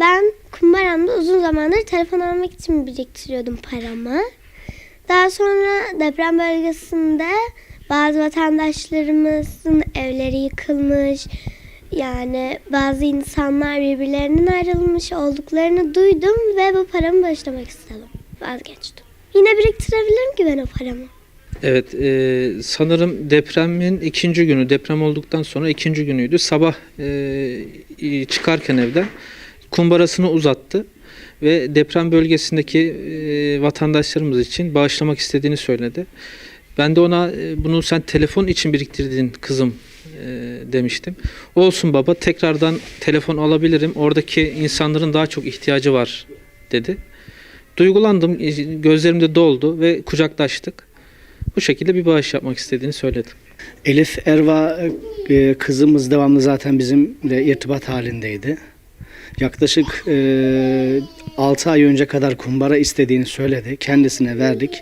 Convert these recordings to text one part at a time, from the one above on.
Ben kumbaramda uzun zamandır telefon almak için biriktiriyordum paramı. Daha sonra deprem bölgesinde bazı vatandaşlarımızın evleri yıkılmış. Yani bazı insanlar birbirlerinden ayrılmış olduklarını duydum ve bu paramı bağışlamak istedim. Vazgeçtim. Yine biriktirebilirim ki ben o paramı. Evet, e, sanırım depremin ikinci günü, deprem olduktan sonra ikinci günüydü. Sabah e, çıkarken evden kumbarasını uzattı ve deprem bölgesindeki e, vatandaşlarımız için bağışlamak istediğini söyledi. Ben de ona e, bunu sen telefon için biriktirdin kızım e, demiştim. Olsun baba tekrardan telefon alabilirim. Oradaki insanların daha çok ihtiyacı var dedi. Duygulandım, e, gözlerim de doldu ve kucaklaştık. Bu şekilde bir bağış yapmak istediğini söyledi. Elif Erva e, kızımız devamlı zaten bizimle irtibat halindeydi. Yaklaşık e, 6 ay önce kadar kumbara istediğini söyledi. Kendisine verdik.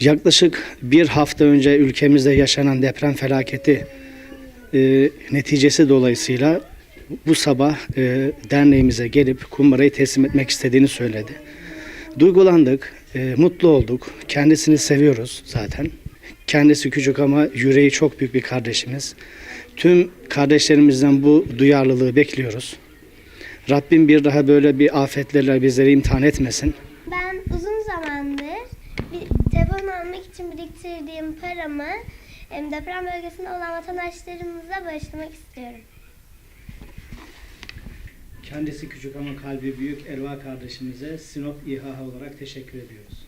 Yaklaşık bir hafta önce ülkemizde yaşanan deprem felaketi e, neticesi dolayısıyla bu sabah e, derneğimize gelip kumbarayı teslim etmek istediğini söyledi. Duygulandık, e, mutlu olduk. Kendisini seviyoruz zaten. Kendisi küçük ama yüreği çok büyük bir kardeşimiz. Tüm kardeşlerimizden bu duyarlılığı bekliyoruz. Rabbim bir daha böyle bir afetlerle bizleri imtihan etmesin. Ben uzun zamandır bir telefon almak için biriktirdiğim paramı em, deprem bölgesinde olan vatandaşlarımıza bağışlamak istiyorum. Kendisi küçük ama kalbi büyük Elva kardeşimize Sinop İHA olarak teşekkür ediyoruz.